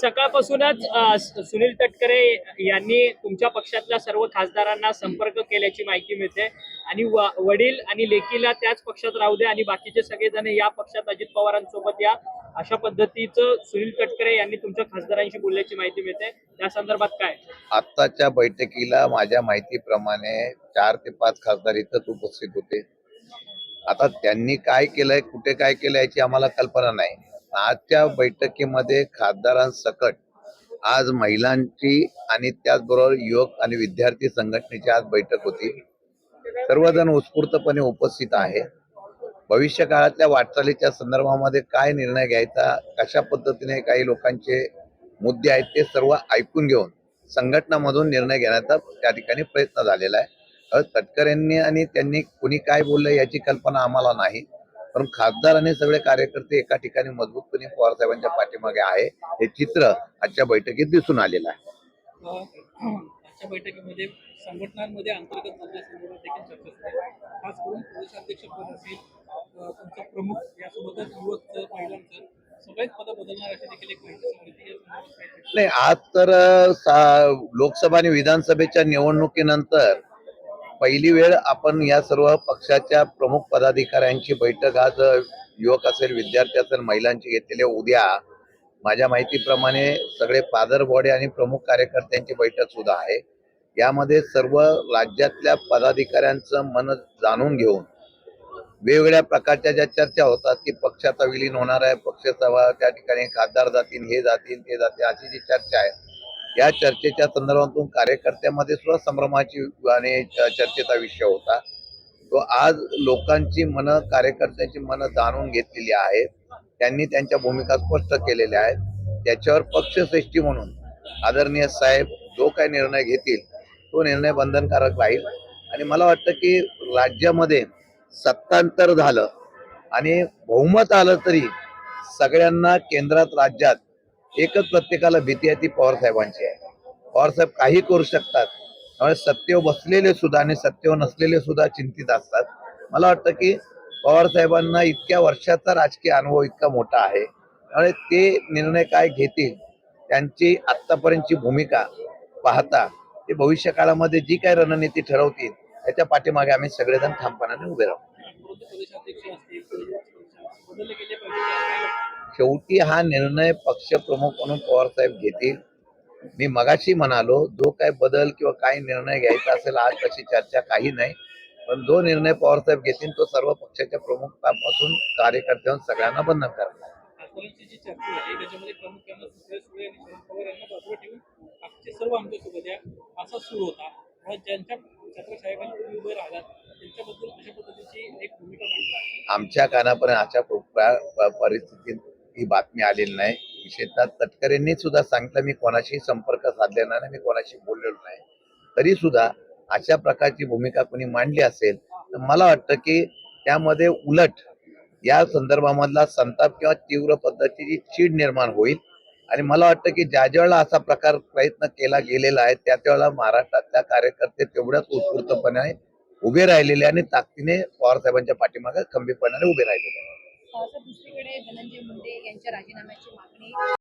सकाळपासूनच सुनील तटकरे यांनी तुमच्या पक्षातल्या सर्व खासदारांना संपर्क केल्याची माहिती मिळते. आणि वडील आणि लेकीला त्याच पक्षात राहू दे आणि बाकीचे सगळेजण या पक्षात अजित पवारांसोबत या. अशा पद्धतीचं सुनील तटकरे यांनी तुमच्या खासदारांशी बोलल्याची माहिती मिळते. त्या संदर्भात काय? आत्ताच्या बैठकीला माझ्या माहितीप्रमाणे चार ते पाच खासदार इथंच उपस्थित होते. आता त्यांनी काय केलंय कुठे काय केलं याची आम्हाला कल्पना नाही. आजच्या बैठकीमध्ये खासदारांसकट आज महिलांची आणि त्याचबरोबर युवक आणि विद्यार्थी संघटनेची आज बैठक होती. सर्वजण उत्स्फूर्तपणे उपस्थित आहे. भविष्य काळातल्या वाटचालीच्या संदर्भामध्ये काय निर्णय घ्यायचा कशा पद्धतीने काही लोकांचे मुद्दे आहेत ते सर्व ऐकून घेऊन संघटनामधून निर्णय घेण्याचा त्या ठिकाणी प्रयत्न झालेला आहे. तटकर तटकरेंनी आणि त्यांनी कुणी काय बोललं याची कल्पना आम्हाला नाही. पण खासदार आणि सगळे कार्यकर्ते एका ठिकाणी मजबूतपणे पवार साहेबांच्या पाठीमागे आहे हे चित्र आजच्या बैठकीत दिसून आलेलं आहे आजच्या बैठकीमध्ये संघटनांमध्ये अंतर्गत बदलासंदर्भात देखील चर्चा झाली खास करून प्रदेशाध्यक्ष पद असेल अ, तुमचा प्रमुख यासोबतच युवकचं महिलांचं सगळेच पदं बदलणार अशी देखील एक माहिती समोर येते. या संदर्भात काय चर्चा? नाही आज तर लोकसभा आणि विधानसभेच्या निवडणुकीनंतर पहिली वेळ आपण या सर्व पक्षाच्या प्रमुख पदाधिकाऱ्यांची बैठक आज युवक असेल विद्यार्थी असेल महिलांची घेतलेली उद्या माझ्या माहितीप्रमाणे सगळे फादर बॉडी आणि प्रमुख कार्यकर्त्यांची बैठक सुद्धा आहे. यामध्ये सर्व राज्यातल्या पदाधिकाऱ्यांचं मन जाणून घेऊन वेगवेगळ्या प्रकारच्या ज्या चर्चा होतात की पक्षाचा विलीन होणार आहे पक्षाचा त्या ठिकाणी खासदार जातील हे जातील ते जातील अशी जी चर्चा आहे या चर्चेच्या संदर्भातून कार्यकर्त्यामध्ये सुद्धा संभ्रमाची आणि चर्चेचा विषय होता. तो आज लोकांची मन कार्यकर्त्यांची मन जाणून घेतलेली आहे त्यांनी त्यांच्या भूमिका स्पष्ट केलेल्या आहेत. त्याच्यावर पक्षश्रेष्ठी म्हणून आदरणीय साहेब जो काही निर्णय घेतील तो निर्णय बंधनकारक राहील. आणि मला वाटतं की राज्यामध्ये सत्तांतर झालं आणि बहुमत आलं तरी सगळ्यांना केंद्रात राज्यात एकच प्रत्येकाला भीती आहे ती पवार साहेबांची आहे. पवार साहेब काही करू शकतात त्यामुळे सत्तेवर बसलेले सुद्धा आणि सत्य नसलेले सुद्धा चिंतित असतात. मला वाटतं की पवार साहेबांना इतक्या वर्षाचा राजकीय अनुभव इतका मोठा आहे. त्यामुळे ते निर्णय काय घेतील त्यांची आतापर्यंतची भूमिका पाहता ते भविष्य काळामध्ये जी काय रणनीती ठरवतील त्याच्या पाठीमागे आम्ही सगळेजण ठामपणाने उभे राहू. शेवटी हा निर्णय पक्षप्रमुख म्हणून पवार साहेब घेतील. मी मगाशी म्हणालो जो काय बदल किंवा काय निर्णय घ्यायचा असेल आज तशी चर्चा काही नाही. पण जो निर्णय पवार साहेब घेतील तो सर्व पक्षाच्या प्रमुखापासून कार्यकर्त्यांना सगळ्यांना बंधन करणार आमच्या कानापर्यंत अशा परिस्थितीत ही बातमी आलेली नाही. विशेषतः तटकरेंनी सुद्धा सांगितलं मी कोणाशी संपर्क साधलेला नाही मी कोणाशी बोललेलो नाही. तरी सुद्धा अशा प्रकारची भूमिका कोणी मांडली असेल तर मला वाटतं की त्यामध्ये उलट या संदर्भामधला संताप किंवा तीव्र पद्धतीची चीड निर्माण होईल. आणि मला वाटतं की ज्या ज्या वेळेला असा प्रकार प्रयत्न केला गेलेला आहे त्या त्यावेळेला महाराष्ट्रातल्या कार्यकर्ते तेवढ्याच उत्स्फूर्तपणे उभे राहिलेले आणि ताकदीने पवारसाहेबांच्या पाठीमागे खंबीरपणाने उभे राहिलेले दुसरीकडे धनंजय मुंडे यांच्या राजीनाम्याची मागणी